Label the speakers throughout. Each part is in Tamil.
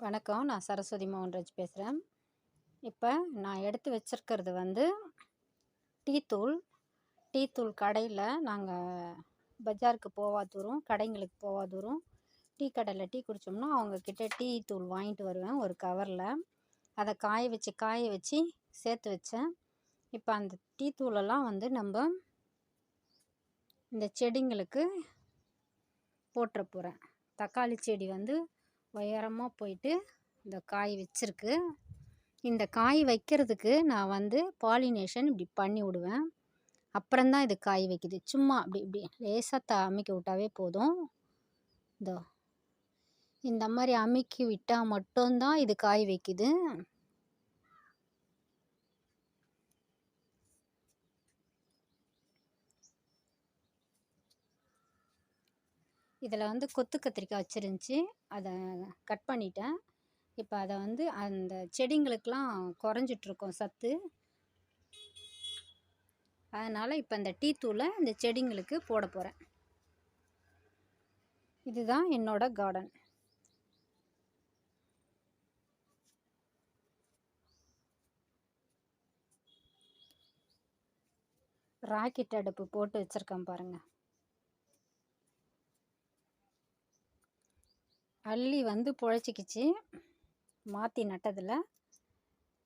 Speaker 1: வணக்கம். நான் சரஸ்வதி மோகன்ராஜ் பேசுகிறேன் இப்போ நான் எடுத்து வச்சிருக்கிறது வந்து டீத்தூள் டீத்தூள் கடையில் நாங்கள் பஜாருக்கு போவா தூரம் கடைங்களுக்கு போவா தூரம் டீ கடையில் டீ குடித்தோம்னா அவங்கக்கிட்ட டீ தூள் வாங்கிட்டு வருவேன் ஒரு கவரில். அதை காய வச்சு காய வச்சு சேர்த்து வச்சேன். இப்போ அந்த டீ தூளெல்லாம் வந்து நம்ம இந்த செடிங்களுக்கு போட்டுற போகிறேன் தக்காளி செடி வந்து உயரமாக போயிட்டு இந்த காய் வச்சிருக்கு. இந்த காய் வைக்கிறதுக்கு நான் வந்து பாலினேஷன் இப்படி பண்ணி விடுவேன். அப்புறம்தான் இது காய் வைக்குது. சும்மா அப்படி இப்படி லேசாக த அமுக்கி விட்டாவே போதும். இதோ இந்த மாதிரி அமுக்கி விட்டால் மட்டும்தான் இது காய் வைக்குது. இதில் வந்து கொத்து கத்திரிக்காய் வச்சுருந்துச்சி. அதை கட் பண்ணிட்டேன். இப்போ அதை வந்து அந்த செடிங்களுக்கெலாம் குறைஞ்சிட்ருக்கும் சத்து. அதனால் இப்போ இந்த டீ தூளை இந்த செடிங்களுக்கு போட போகிறேன் இதுதான் என்னோட கார்டன் ராக்கெட் அடுப்பு போட்டு வச்சுருக்கேன் பாருங்கள் அள்ளி வந்து பொழைச்சிக்கிச்சு. மாற்றி நட்டதில்.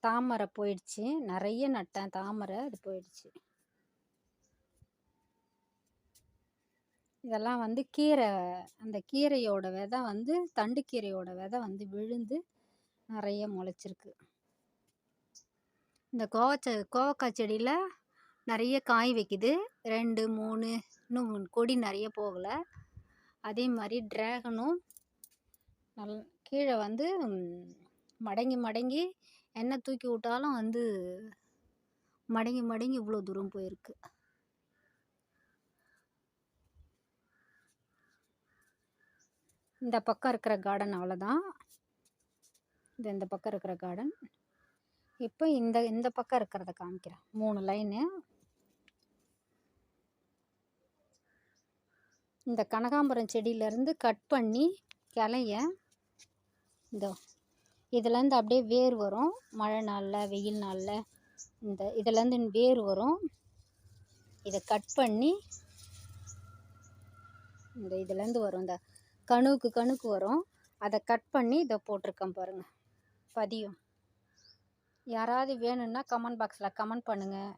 Speaker 1: தாமரை போயிடுச்சு. நிறைய நட்டேன். தாமரை அது போயிடுச்சு. இதெல்லாம் வந்து கீரை அந்த கீரையோட விதை வந்து தண்டு கீரையோட விதை வந்து விழுந்து நிறைய முளைச்சிருக்கு. இந்த கோவச்ச கோவக்காய் செடியில் நிறைய காய் வைக்குது. ரெண்டு மூணு இன்னும் கொடி நிறைய போகலை. அதே மாதிரி ட்ராகனும் நல் கீழே வந்து மடங்கி மடங்கி என்ன தூக்கி விட்டாலும் வந்து மடங்கி மடங்கி இவ்வளோ தூரம் போயிருக்கு. இந்த பக்கம் இருக்கிற கார்டன் அவ்வளோதான். இது இந்த பக்கம் இருக்கிற கார்டன் இப்போ இந்த இந்த பக்கம் இருக்கிறத காமிக்கிறேன். மூணு லைனு இந்த கனகாம்பரம் செடியிலேருந்து கட் பண்ணி கிளைய இதோ இதுலேருந்து அப்படியே வேர் வரும். மழை நாளில் வெயில் நாளில் இந்த இதுலேருந்து வேர் வரும். இதை கட் பண்ணி இந்த இதுலேருந்து வரும். இந்த கணுக்கு கணுக்கு வரும். அதை கட் பண்ணி இதை போட்டிருக்கேன் பாருங்கள் பதியும். யாராவது வேணும்னா கமெண்ட் பாக்ஸில் கமெண்ட் பண்ணுங்கள்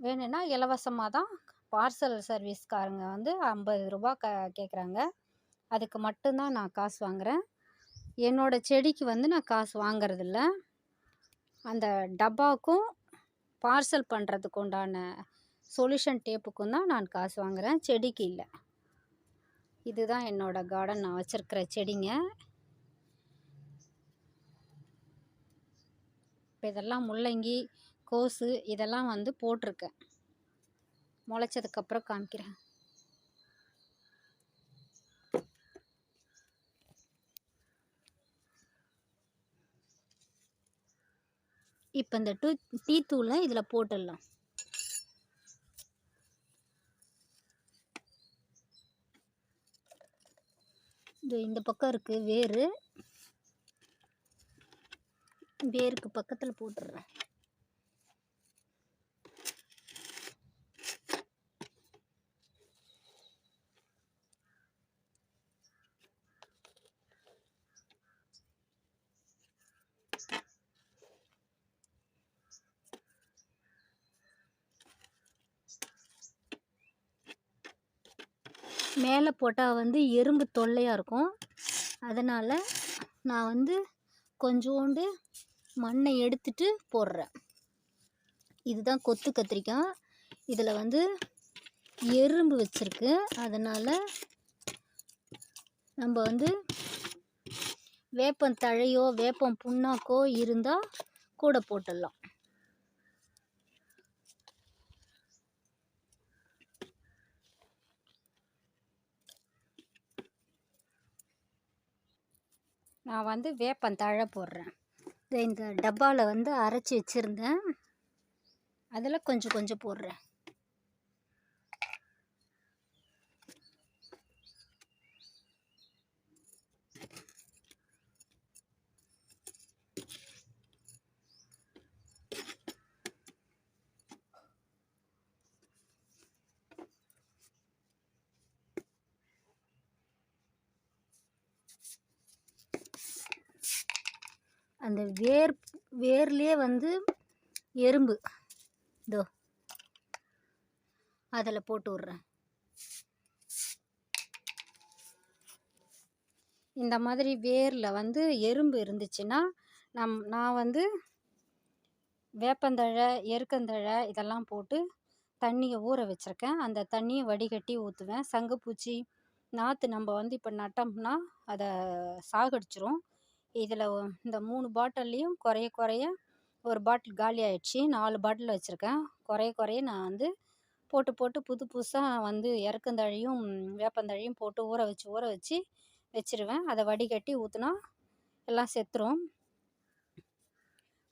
Speaker 1: வேணும்னா இலவசமாக தான் பார்சல் சர்வீஸ்காரங்க வந்து ஐம்பது ரூபா க கேட்குறாங்க அதுக்கு மட்டும்தான் நான் காசு வாங்குகிறேன் என்னோடய செடிக்கு வந்து நான் காசு வாங்குறதில்ல. அந்த டப்பாவுக்கும் பார்சல் பண்ணுறதுக்கு உண்டான சொல்யூஷன் டேப்புக்கும் தான் நான் காசு வாங்குகிறேன் செடிக்கு இல்லை. இதுதான் என்னோடய கார்டன். நான் வச்சுருக்கிற செடிங்க. இப்போ இதெல்லாம் முள்ளங்கி கோஸு இதெல்லாம் வந்து போட்டிருக்கேன். முளைச்சதுக்கப்புறம் காமிக்கிறேன். இப்போ இந்த டூ டீ தூளை இதில் போட்டுடலாம். இது இந்த பக்கம் இருக்குது வேர் வேருக்கு பக்கத்தில் போட்டுடுறேன். மேலே போட்டால் வந்து எறும்பு தொல்லையாக இருக்கும். அதனால் நான் வந்து கொஞ்சோண்டு மண்ணை எடுத்துட்டு போடுறேன். இதுதான் கொத்து கத்திரிக்காய். இதில் வந்து எறும்பு வச்சுருக்கு. அதனால் நம்ம வந்து வேப்பம் தழையோ வேப்பம் புண்ணாக்கோ இருந்தால் கூட போட்டுடலாம். நான் வந்து வேப்பந்தழை போடுறேன். இந்த டப்பாவில் வந்து அரைச்சி வச்சுருந்தேன். அதில் கொஞ்சம் கொஞ்சம் போடுறேன். அந்த வேர் வேர்லேயே வந்து எறும்பு. இதோ. அதில் போட்டு விட்றேன். இந்த மாதிரி வேரில் வந்து எறும்பு இருந்துச்சுன்னா நம் நான் வந்து வேப்பந்தழை எருக்கந்தழை இதெல்லாம் போட்டு தண்ணியை ஊற வச்சுருக்கேன். அந்த தண்ணியை வடிகட்டி ஊற்றுவேன் சங்குப்பூச்சி நாற்று நம்ம வந்து இப்போ நட்டோம்னா அதை சாகடிச்சிரும். இதில் இந்த மூணு பாட்டில்லையும் குறைய குறைய ஒரு பாட்டில் காலி ஆயிடுச்சு. நாலு பாட்டில் வச்சுருக்கேன். குறைய குறைய நான் வந்து போட்டு போட்டு புது புதுசாக வந்து இறக்குந்தழையும் வேப்பந்தழையும் போட்டு ஊற வச்சு ஊற வச்சு வச்சிருவேன். அதை வடிகட்டி ஊற்றினா எல்லாம் செத்துரும்.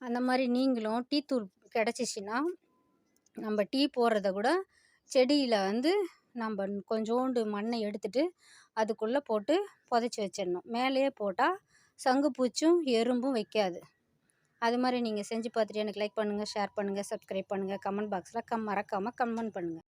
Speaker 1: அந்த மாதிரி நீங்களும் டீ தூள் கிடச்சிச்சின்னா நம்ம டீ போடுறத கூட செடியில் வந்து நம்ம கொஞ்சோண்டு மண்ணை எடுத்துட்டு அதுக்குள்ளே போட்டு புதைச்சி வச்சிடணும். மேலேயே போட்டால் சங்குப்பூச்சும் எறும்பும் வைக்காது. அது மாதிரி நீங்கள் செஞ்சு பார்த்துட்டு எனக்கு லைக் பண்ணுங்கள் ஷேர் பண்ணுங்கள் சப்ஸ்கிரைப் பண்ணுங்கள் கமெண்ட் பாக்ஸில் கம் மறக்காமல் கமெண்ட் பண்ணுங்கள்